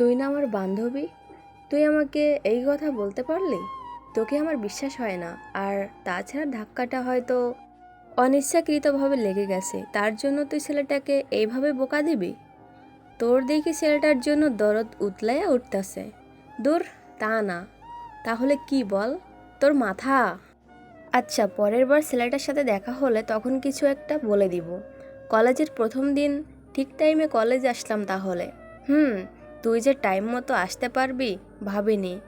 তুই না আমার বান্ধবী? তুই আমাকে এই কথা বলতে পারলি? তোকে আমার বিশ্বাস হয় না। আর তাছাড়া ধাক্কাটা হয়তো অনিচ্ছাকৃতভাবে লেগে গেছে। তার জন্য তুই ছেলেটাকে এইভাবে বোকা দিবি? তোর দেখি ছেলেটার জন্য দরদ উতলাইয়া উঠতেছে। দূর, তা না। তাহলে কি বল? তোর মাথা? আচ্ছা পরের বার ছেলেটার সাথে দেখা হলে তখন কিছু একটা বলে দিব। কলেজের প্রথম দিন, ঠিক টাইমে কলেজ আসলাম তাহলে। হুম তুই যে টাইম মতো আসতে পারবি, ভাবিনি।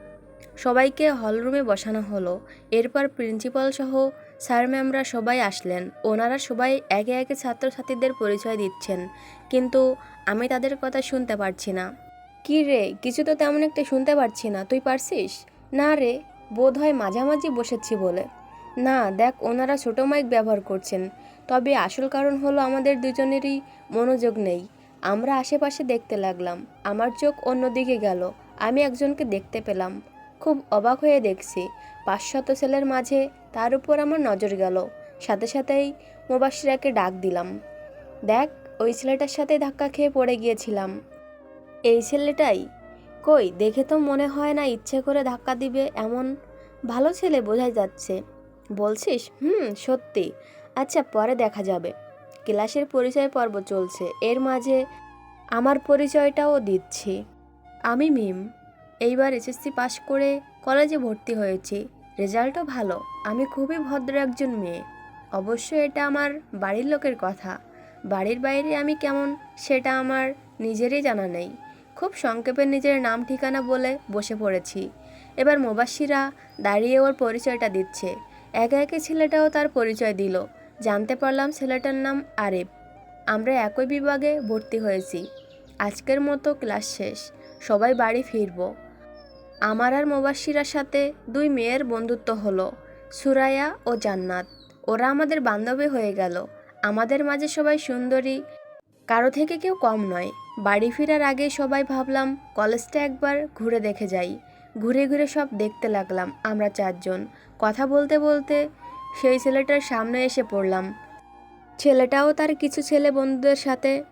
সবাইকে হলরুমে বসানো হলো। এরপর প্রিন্সিপাল সহ স্যার ম্যামরা সবাই আসলেন। ওনারা সবাই একে একে ছাত্রছাত্রীদের পরিচয় দিচ্ছেন। কিন্তু আমি তাদের কথা শুনতে পারছি না। কি রে, কিছু তো তেমন একটা শুনতে পারছি না, তুই পারছিস? না রে বোধ হয় মাঝামাঝি বসেছি বলে। না, দেখ, ওনারা ছোটো মাইক ব্যবহার করছেন। তবে আসল কারণ হলো আমাদের দুজনেরই মনোযোগ নেই। আমরা আশেপাশে দেখতে লাগলাম। আমার চোখ অন্যদিকে গেল। আমি একজনকে দেখতে পেলাম। খুব অবাক হয়ে দেখছি, পাঁচশত ছেলের মাঝে তার উপর আমার নজর গেল। সাথে সাথেই মুবাসিরাকে ডাক দিলাম। দেখ, ওই ছেলেটার সাথে ধাক্কা খেয়ে পড়ে গিয়েছিলাম। এই ছেলেটাই? কই, দেখে তো মনে হয় না ইচ্ছে করে ধাক্কা দিবে এমন ভালো ছেলে বোঝাই যাচ্ছে। বলছিস? হুম, সত্যি। আচ্ছা পরে দেখা যাবে। ক্লাসের পরিচয় পর্ব চলছে। এর মাঝে আমার পরিচয়টাও দিচ্ছি। আমি মিম। এইবার এসএসসি পাশ করে কলেজে ভর্তি হয়েছি। রেজাল্টও ভালো। আমি খুবই ভদ্র একজন মেয়ে। অবশ্য এটা আমার বাড়ির লোকের কথা। বাড়ির বাইরে আমি কেমন সেটা আমার নিজেরই জানা নেই। খুব সংক্ষেপে নিজের নাম ঠিকানা বলে বসে পড়েছি। এবার মোবাসিরা দাঁড়িয়ে ওর পরিচয়টা দিচ্ছে। একে একে ছেলেটাও তার পরিচয় দিল। জানতে পারলাম ছেলেটার নাম আরেফ। আমরা একই বিভাগে ভর্তি হয়েছি। আজকের মতো ক্লাস শেষ। সবাই বাড়ি ফিরব। আমার আর মোবাসিরার সাথে দুই মেয়ের বন্ধুত্ব হলো সুরায়া ও জান্নাত। ওরা আমাদের বান্ধবী হয়ে গেল। আমাদের মাঝে সবাই সুন্দরী। কারও থেকে কেউ কম নয়। বাড়ি ফেরার আগে সবাই ভাবলাম, কলেজটা একবার ঘুরে দেখে যাই। ঘুরে ঘুরে সব দেখতে লাগলাম আমরা চারজন। কথা বলতে বলতে সেই ছেলেটার সামনে এসে পড়লাম। ছেলেটাও তার কিছু ছেলে বন্ধুদের সাথে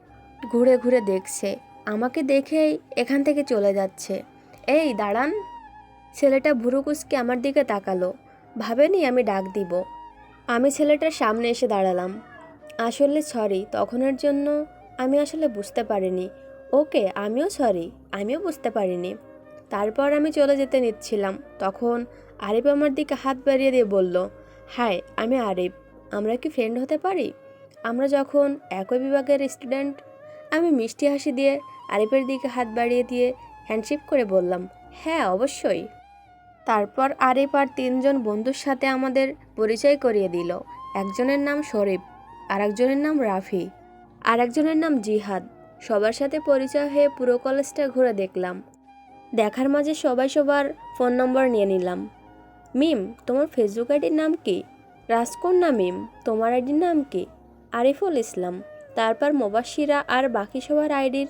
ঘুরে ঘুরে দেখছে। আমাকে দেখেই এখান থেকে চলে যাচ্ছে। এই, দাঁড়ান। ছেলেটা ভুরুকুসকে আমার দিকে তাকালো। ভাবেনি আমি ডাক দিব? আমি ছেলেটার সামনে এসে দাঁড়ালাম। আসলে সরি, তখনের জন্য আমি আসলে বুঝতে পারিনি। ওকে, আমিও সরি, আমিও বুঝতে পারিনি। তারপর আমি চলে যেতে নিচ্ছিলাম। তখন আরিফ আমার দিকে হাত বাড়িয়ে দিয়ে বলল হাই, আমি আরিফ। আমরা কি ফ্রেন্ড হতে পারি? আমরা যখন একই বিভাগের স্টুডেন্ট আমি মিষ্টি হাসি দিয়ে আরিফের দিকে হাত বাড়িয়ে দিয়ে হ্যান্ডশেক করে বললাম হ্যাঁ অবশ্যই। তারপর আরিফ আর তিনজন বন্ধুর সাথে আমাদের পরিচয় করিয়ে দিল। একজনের নাম শরীফ আর একজনের নাম রাফি আর একজনের নাম জিহাদ। সবার সাথে পরিচয় হয়ে পুরো কলেজটা ঘুরে দেখলাম। দেখার মাঝে সবাই সবার ফোন নম্বর নিয়ে নিলাম। মিম, তোমার ফেসবুক আইডির নাম কি? রাজকন্যা মিম, তোমার আইডির নাম কি? আরিফুল ইসলাম, তারপর মোবাশিরা আর বাকি সবার আইডির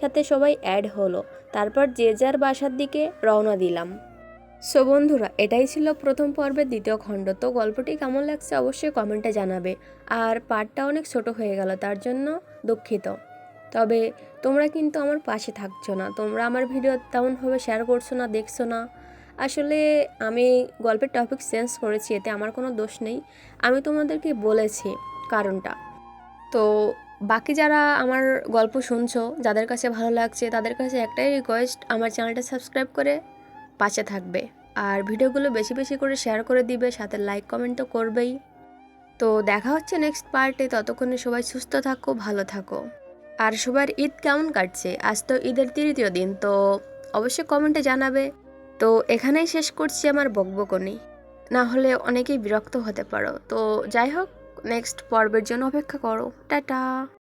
সাথে সবাই অ্যাড হলো। তারপর যে যার বাসার দিকে রওনা দিলাম। সো বন্ধুরা, এটাই ছিল প্রথম পর্বের দ্বিতীয় খণ্ড। তো গল্পটি কেমন লাগছে অবশ্যই কমেন্টে জানাবে। আর পার্টটা অনেক ছোট হয়ে গেল, তার জন্য দুঃখিত। তবে তোমরা কিন্তু আমার পাশে থাকছো না। তোমরা আমার ভিডিও তেমনভাবে শেয়ার করছ না, দেখছ না। আসলে আমি গল্পের টপিক চেঞ্জ করেছি, এতে আমার কোনো দোষ নেই। আমি তোমাদেরকে বলেছি কারণটা। তো বাকি যারা আমার গল্প শুনছো, যাদের কাছে ভালো লাগছে, তাদের কাছে একটাই রিকোয়েস্ট আমার চ্যানেলটা সাবস্ক্রাইব করে পাশে থাকবে। আর ভিডিওগুলো বেশি বেশি করে শেয়ার করে দিবে, সাথে লাইক কমেন্ট তো করবেই। তো দেখা হচ্ছে নেক্সট পার্টে ততক্ষণে সবাই সুস্থ থাকো, ভালো থাকো। আর সবার ঈদ কেমন কাটছে? আজ তো ঈদের তৃতীয় দিন, তো অবশ্যই কমেন্টে জানাবে। তো এখানেই শেষ করছি আমার বকবকনি। না হলে অনেকেই বিরক্ত হতে পারো। তো যাই হোক নেক্সট পর্বের জন্য অপেক্ষা করো। টাটা!